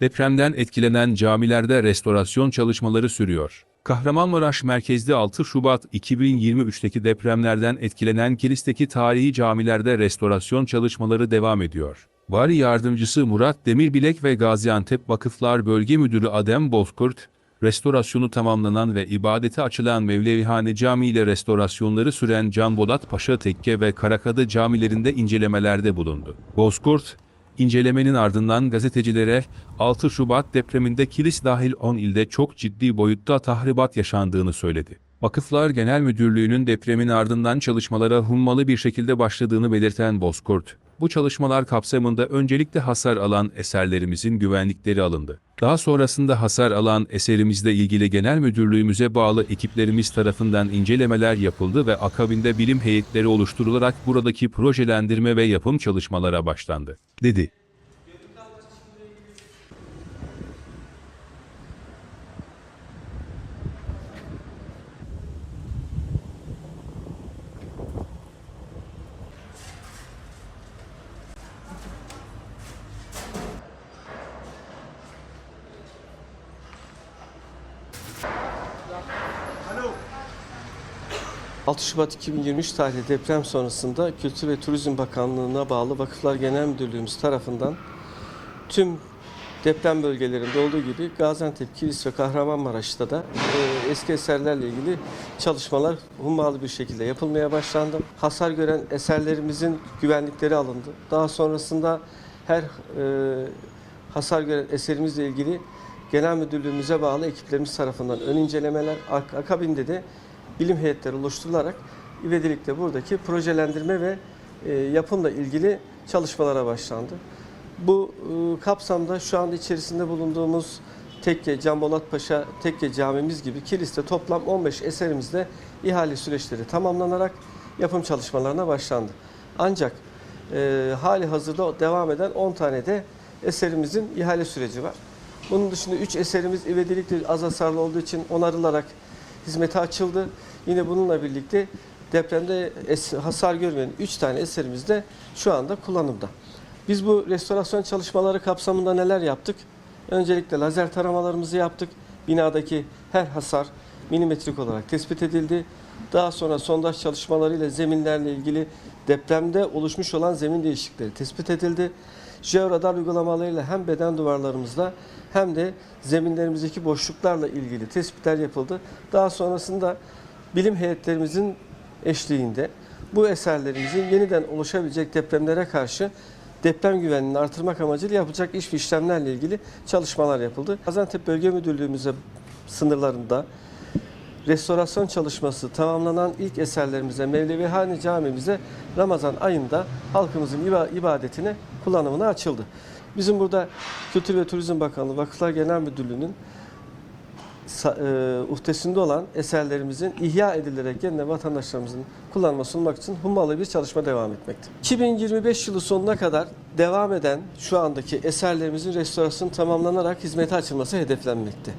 Depremden etkilenen camilerde restorasyon çalışmaları sürüyor. Kahramanmaraş merkezli 6 Şubat 2023'teki depremlerden etkilenen Kilis'teki tarihi camilerde restorasyon çalışmaları devam ediyor. Vali Yardımcısı Murat Demirbilek ve Gaziantep Vakıflar Bölge Müdürü Adem Bozkurt, restorasyonu tamamlanan ve ibadete açılan Mevlevihane Camii ile restorasyonları süren Can Bolat Paşa Tekke ve Karakadı camilerinde incelemelerde bulundu. Bozkurt, İncelemenin ardından gazetecilere 6 Şubat depreminde kilis dahil 10 ilde çok ciddi boyutta tahribat yaşandığını söyledi. Vakıflar Genel Müdürlüğü'nün depremin ardından çalışmalara hummalı bir şekilde başladığını belirten Bozkurt, bu çalışmalar kapsamında öncelikle hasar alan eserlerimizin güvenlikleri alındı. Daha sonrasında hasar alan eserimizle ilgili genel müdürlüğümüze bağlı ekiplerimiz tarafından incelemeler yapıldı ve akabinde bilim heyetleri oluşturularak buradaki projelendirme ve yapım çalışmalara başlandı, dedi. 6 Şubat 2023 tarihli deprem sonrasında Kültür ve Turizm Bakanlığı'na bağlı Vakıflar Genel Müdürlüğümüz tarafından tüm deprem bölgelerinde olduğu gibi Gaziantep, Kilis ve Kahramanmaraş'ta da e, eski eserlerle ilgili çalışmalar hummalı bir şekilde yapılmaya başlandı. Hasar gören eserlerimizin güvenlikleri alındı. Daha sonrasında her e, hasar gören eserimizle ilgili Genel Müdürlüğümüze bağlı ekiplerimiz tarafından ön incelemeler, ak- akabinde de bilim heyetleri oluşturularak ivedilikle buradaki projelendirme ve e, yapımla ilgili çalışmalara başlandı. Bu e, kapsamda şu anda içerisinde bulunduğumuz Tekke, Can Bolat Paşa Tekke Camimiz gibi Kilis'te toplam 15 eserimizde ihale süreçleri tamamlanarak yapım çalışmalarına başlandı. Ancak e, hali hazırda devam eden 10 tane de eserimizin ihale süreci var. Bunun dışında 3 eserimiz ivedilikle az hasarlı olduğu için onarılarak hizmete açıldı. Yine bununla birlikte depremde hasar görmeyen 3 tane eserimiz de şu anda kullanımda. Biz bu restorasyon çalışmaları kapsamında neler yaptık? Öncelikle lazer taramalarımızı yaptık. Binadaki her hasar milimetrik olarak tespit edildi. Daha sonra sondaj çalışmalarıyla zeminlerle ilgili depremde oluşmuş olan zemin değişiklikleri tespit edildi. Jeoradar uygulamalarıyla hem beden duvarlarımızda hem de zeminlerimizdeki boşluklarla ilgili tespitler yapıldı. Daha sonrasında bilim heyetlerimizin eşliğinde bu eserlerimizin yeniden oluşabilecek depremlere karşı deprem güvenliğini artırmak amacıyla yapılacak iş işlemlerle ilgili çalışmalar yapıldı. Gaziantep Bölge Müdürlüğümüze sınırlarında restorasyon çalışması tamamlanan ilk eserlerimize Mevlevihane Camimize Ramazan ayında halkımızın iba- ibadetine kullanımına açıldı. Bizim burada Kültür ve Turizm Bakanlığı Vakıflar Genel Müdürlüğü'nün e, uhdesinde olan eserlerimizin ihya edilerek yeniden vatandaşlarımızın kullanma sunmak için hummalı bir çalışma devam etmekte. 2025 yılı sonuna kadar devam eden şu andaki eserlerimizin restorasyonu tamamlanarak hizmete açılması hedeflenmekte.